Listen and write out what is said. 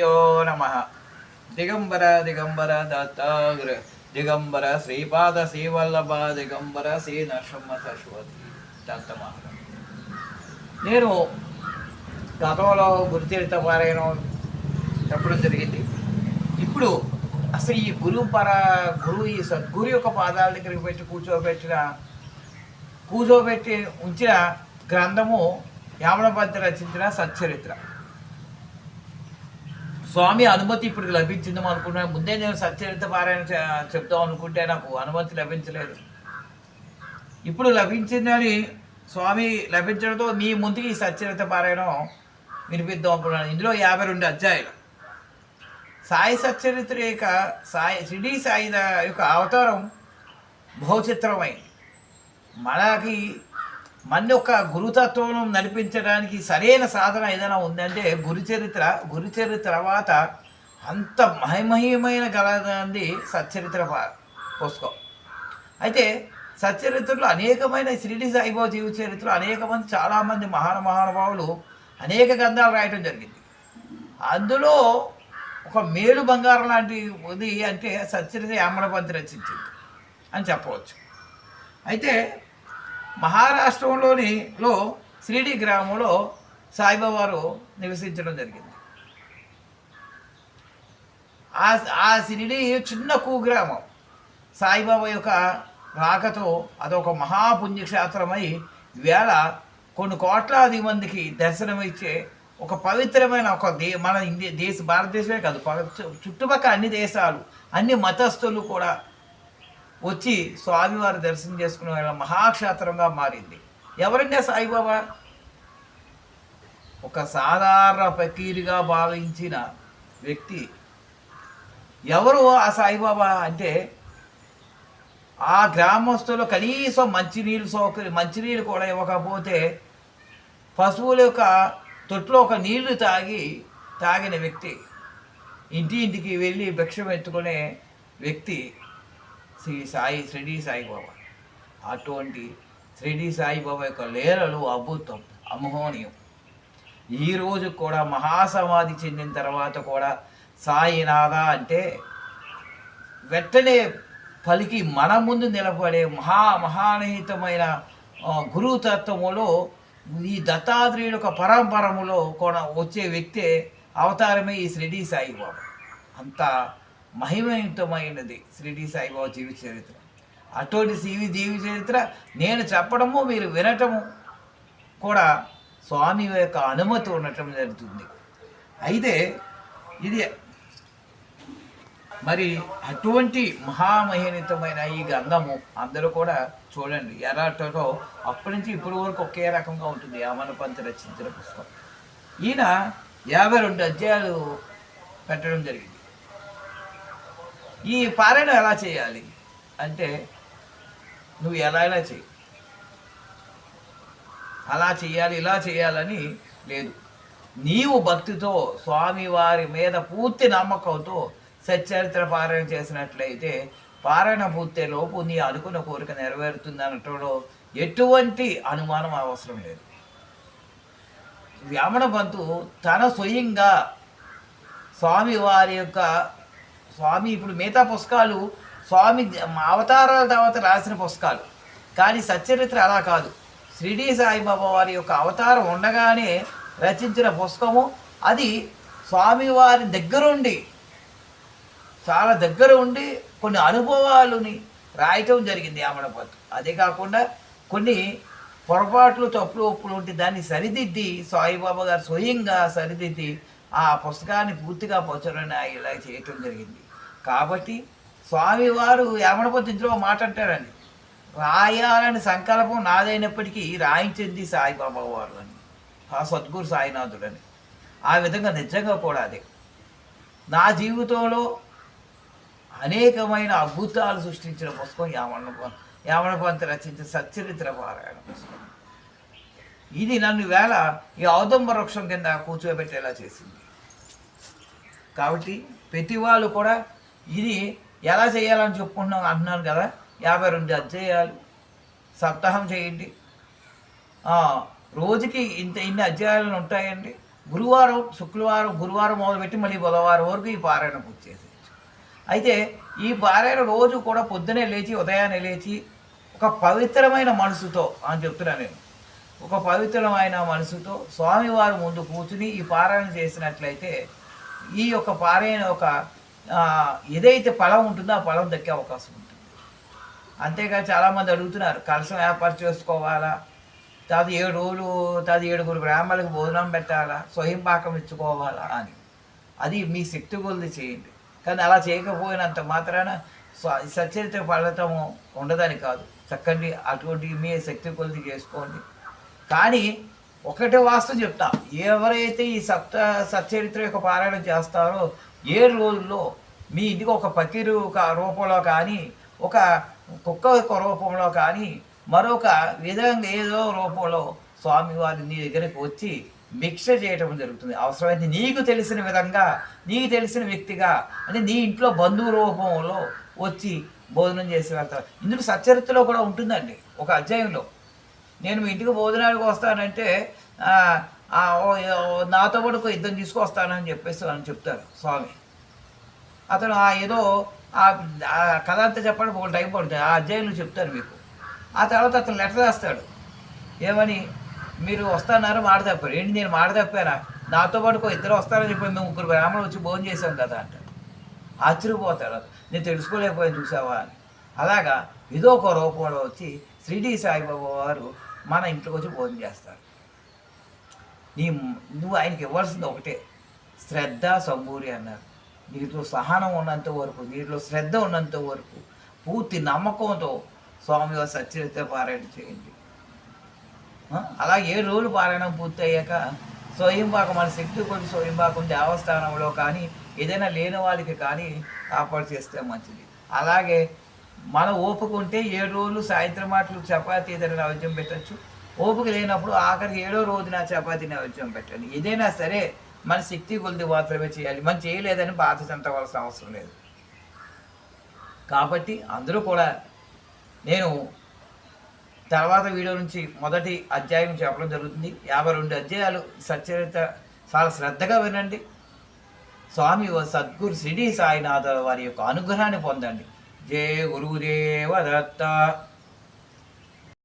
గురుభ్యో నమ. దిగంబర దిగంబర దత్తాగ్ర దిగంబర శ్రీపాద శ్రీవల్లభ దిగంబర శ్రీ నరసింహ సరస్వతి దత్తమహారాజ్. నేను గతంలో గురుచరిత పారాయణం చెప్పడం జరిగింది. ఇప్పుడు అసలు ఈ గురువు పర గురువు ఈ సద్గురు యొక్క పాదాల దగ్గరికి పెట్టి కూర్చోబెట్టిన కూర్చోబెట్టి ఉంచిన గ్రంథము యామనపద్య రచించిన సచ్చరిత్ర. స్వామి అనుమతి ఇప్పుడు లభించింది అనుకున్నాను ముందే నేను సత్యరిత పారాయణ చెప్తాం చెప్దాం అనుకుంటే నాకు అనుమతి లభించలేదు. ఇప్పుడు లభించిందని స్వామి లభించడంతో మీ ముందుకి ఈ సత్యరిత పారాయణం వినిపిద్దాం అనుకున్నాను. ఇందులో యాభై రెండు అధ్యాయులు. సాయి సచ్చరిత్ర యొక్క సాయి షిరిడి సాయి యొక్క అవతారం బహుచిత్రమైంది. మనకి మన యొక్క గురుతత్వం నడిపించడానికి సరైన సాధన ఏదైనా ఉందంటే గురుచరిత్ర గురుచరిత్ర తర్వాత అంత మహిమహీమైన గలదంది సచ్చరిత్ర పుస్తకం అయితే సచ్చరిత్రలో అనేకమైన షిరిడి సాయిబాబా జీవ చరిత్రలో అనేకమంది చాలామంది మహాన మహానుభావులు అనేక గ్రంథాలు రాయటం జరిగింది. అందులో ఒక మేలు బంగారం లాంటి ఉంది అంటే సచ్చరిత్ర యామనపంతి రచించింది అని చెప్పవచ్చు. అయితే మహారాష్ట్రంలోని లో శ్రీడి గ్రామంలో సాయిబాబా నివసించడం జరిగింది. ఆ ఆ షిరిడి చిన్న కుగ్రామం. సాయిబాబా యొక్క రాకతో అదొక మహాపుణ్యక్షేత్రమై వేళ కొన్ని కోట్లాది మందికి దర్శనమిచ్చే ఒక పవిత్రమైన ఒక దే మన ఇండియా దేశ భారతదేశమే కాదు చుట్టుపక్కల అన్ని దేశాలు అన్ని మతస్థులు కూడా వచ్చి స్వామివారి దర్శనం చేసుకునే వాళ్ళ మహాక్షేత్రంగా మారింది. ఎవరంటే సాయిబాబా? ఒక సాధారణ ఫకీరుగా భావించిన వ్యక్తి. ఎవరు ఆ సాయిబాబా అంటే? ఆ గ్రామస్తులు కనీసం మంచినీళ్ళు సౌకర్యం మంచినీళ్ళు కూడా ఇవ్వకపోతే పశువుల యొక్క తొట్లో ఒక నీళ్ళు తాగి తాగిన వ్యక్తి. ఇంటి ఇంటికి వెళ్ళి భిక్ష పెట్టుకునే వ్యక్తి. శ్రీ సాయి షిరిడి సాయిబాబా అటువంటి షిరిడి సాయిబాబా యొక్క లీలలు అద్భుతం అమోహనీయం. ఈ కూడా మహాసమాధి చెందిన తర్వాత కూడా సాయినాథ అంటే వెంటనే పలికి మన ముందు నిలబడే మహా మహానహితమైన గురుతత్వములో ఈ దత్తాత్రేయుడు ఒక పరంపరములో కూడా వచ్చే వ్యక్తే అవతారమే ఈ షిరిడి సాయిబాబా అంతా మహిమయుతమైనది శ్రీడి సాయిబాబా జీవిత చరిత్ర. అటువంటి జీవి చరిత్ర నేను చెప్పడము మీరు వినటము కూడా స్వామి యొక్క అనుమతి ఉండటం జరుగుతుంది. అయితే ఇది మరి అటువంటి మహామహినితమైన ఈ గంధము అందరూ కూడా చూడండి. ఎలాటో అప్పటి నుంచి ఇప్పటి వరకు ఒకే రకంగా ఉంటుంది యామనపంతి రచించిన పుస్తకం. ఈయన యాభై రెండు అధ్యాయాలు పెట్టడం జరిగింది. ఈ పారాయణం ఎలా చేయాలి? అంటే నువ్వు ఎలా అయినా చెయ్యి. అలా చేయాలి ఇలా చేయాలని లేదు. నీవు భక్తితో స్వామి వారి మీద పూర్తి నమ్మకంతో సచ్చరిత్ర పారాయణ చేసినట్లయితే పారాయణ పూర్తి లోపు నీ అనుకున్న కోరిక నెరవేరుతుంది అనటంలో ఎటువంటి అనుమానం అవసరం లేదు. వ్యామణ పంతు తన స్వయంగా స్వామి వారి యొక్క స్వామి ఇప్పుడు మిగతా పుస్తకాలు స్వామి అవతారాల తర్వాత రాసిన పుస్తకాలు. కానీ సచ్చరిత్ర అలా కాదు. షిరిడి సాయిబాబా వారి యొక్క అవతారం ఉండగానే రచించిన పుస్తకము. అది స్వామివారి దగ్గరుండి చాలా దగ్గర ఉండి కొన్ని అనుభవాలని రాయటం జరిగింది ఆమడపత్తు అదే కాకుండా కొన్ని పొరపాట్లు తప్పులు ఒప్పులు ఉంటే దాన్ని సరిదిద్ది సాయిబాబా గారు స్వయంగా సరిదిద్ది ఆ పుస్తకాన్ని పూర్తిగా ప్రచురణ ఇలా చేయటం జరిగింది. కాబట్టి స్వామివారు యామడపతి ఇంట్లో మాట అంటారండి. రాయాలని సంకల్పం నాదైనప్పటికీ రాయించింది సాయిబాబా వారు అని ఆ సద్గురు సాయినాథుడని. ఆ విధంగా నిజంగా కూడా అదే. నా జీవితంలో అనేకమైన అద్భుతాలు సృష్టించిన పుస్తకం యామణ యామణపంత రచించిన సచ్చరిత్ర పారాయణ పుస్తకం. ఇది నన్ను వేళ ఈ ఔదంబ వృక్షం కింద కూర్చోబెట్టేలా చేసింది. కాబట్టి ప్రతి వాళ్ళు కూడా ఇది ఎలా చేయాలని చెప్పుకుంటున్నాం అంటున్నారు కదా. యాభై రెండు అధ్యాయాలు. సప్తాహం చేయండి. రోజుకి ఇంత ఇన్ని అధ్యాయాలు ఉంటాయండి. గురువారం శుక్రవారం గురువారం మొదలుపెట్టి మళ్ళీ బుధవారం వరకు ఈ పారాయణ పూర్తి చేసేయచ్చు. అయితే ఈ పారాయణ రోజు కూడా పొద్దునే లేచి ఉదయాన్నే లేచి ఒక పవిత్రమైన మనసుతో అని చెప్తున్నాను నేను. ఒక పవిత్రమైన మనసుతో స్వామివారి ముందు కూర్చుని ఈ పారాయణ చేసినట్లయితే ఈ యొక్క పారైన ఒక ఏదైతే ఫలం ఉంటుందో ఆ ఫలం దక్కే అవకాశం ఉంటుంది. అంతేకాదు చాలామంది అడుగుతున్నారు కలసం ఏర్పాటు చేసుకోవాలా తర్వాత ఏడు రోజులు తర్వాత ఏడుగురు బ్రాహ్మణులకు భోజనం పెట్టాలా? స్వయం పాకం ఇచ్చుకోవాలా అని. అది మీ శక్తి కొలిది చేయండి. కానీ అలా చేయకపోయినంత మాత్రాన సచరిత ఫలితము ఉండదని కాదు. చక్కటి అటువంటి మీ శక్తి కొలిది చేసుకోండి. కానీ ఒకటే వాస్తవం చెప్తా. ఎవరైతే ఈ సప్త సచ్చరిత్ర యొక్క పారాయణం చేస్తారో ఏ రోజుల్లో మీ ఇంటికి ఒక పకీరు ఒక రూపంలో కానీ ఒక కుక్క యొక్క రూపంలో కానీ మరొక విధంగా ఏదో రూపంలో స్వామివారి నీ దగ్గరికి వచ్చి భిక్ష చేయటం జరుగుతుంది. అవసరమైతే నీకు తెలిసిన విధంగా నీకు తెలిసిన వ్యక్తిగా అంటే నీ ఇంట్లో బంధువు రూపంలో వచ్చి భోజనం చేసి వెళ్తారు ఇందులో సచ్చరిత్రలో కూడా ఉంటుందండి ఒక అధ్యాయంలో. నేను మీ ఇంటికి భోజనానికి వస్తానంటే నాతో పాటు ఒక ఇద్దరు తీసుకొస్తానని చెప్పేసి అని చెప్తారు స్వామి. అతను ఆ ఏదో ఆ కథ అంతా చెప్పడం ఒక టైం పడుతుంది. ఆ అధ్యాయులు చెప్తారు మీకు. ఆ తర్వాత అతను లెటర్ రాస్తాడు. ఏమని? మీరు వస్తున్నారు మాట తప్పారు. ఏంటి నేను మాట తప్పానా? నాతో పాటు ఒక ఇద్దరు వస్తారని చెప్పి మేము ముగ్గురు బ్రాహ్మణులు వచ్చి భోజనం చేసాం కదా అంటాడు ఆశ్చర్యపోతాడు నేను తెలుసుకోలేకపోయాను చూసావా అని. అలాగా ఏదో ఒక రూపంలో వచ్చి షిరిడి సాయిబాబా వారు మన ఇంట్లోకి వచ్చి భోజనం చేస్తారు. నీ నువ్వు ఆయనకి ఇవ్వాల్సింది ఒకటే శ్రద్ధ సంబూరి అన్నారు. నీతో సహనం ఉన్నంత వరకు నీటిలో శ్రద్ధ ఉన్నంత వరకు పూర్తి నమ్మకంతో స్వామివారి సత్యరిత పారాయణ చేయండి. అలా ఏడు రోజులు పారాయణం పూర్తి అయ్యాక స్వయంపాకం మన శక్తి కొద్ది స్వయంపాకం దేవస్థానంలో కానీ ఏదైనా లేని వాళ్ళకి కానీ ఏర్పాటు చేస్తే మంచిది. అలాగే మన ఓపిక ఉంటే ఏడు రోజులు సాయంత్రం మాటలు చపాతీ ఏదైనా నైవేద్యం పెట్టచ్చు. ఓపిక లేనప్పుడు ఆఖరికి ఏడో రోజున చపాతీ నైవేద్యం పెట్టండి. ఏదైనా సరే మన శక్తి కొలిది మాత్రమే చేయాలి. మనం చేయలేదని బాధ చెందవలసిన అవసరం లేదు. కాబట్టి అందరూ కూడా నేను తర్వాత వీడియో నుంచి మొదటి అధ్యాయం చెప్పడం జరుగుతుంది. యాభై రెండు అధ్యాయాలు సచ్చరిత చాలా శ్రద్ధగా వినండి. స్వామి సద్గురు శ్రీడి సాయినాథ వారి యొక్క అనుగ్రహాన్ని పొందండి. ಜಯ ಗುರುದೇವ ದತ್ತ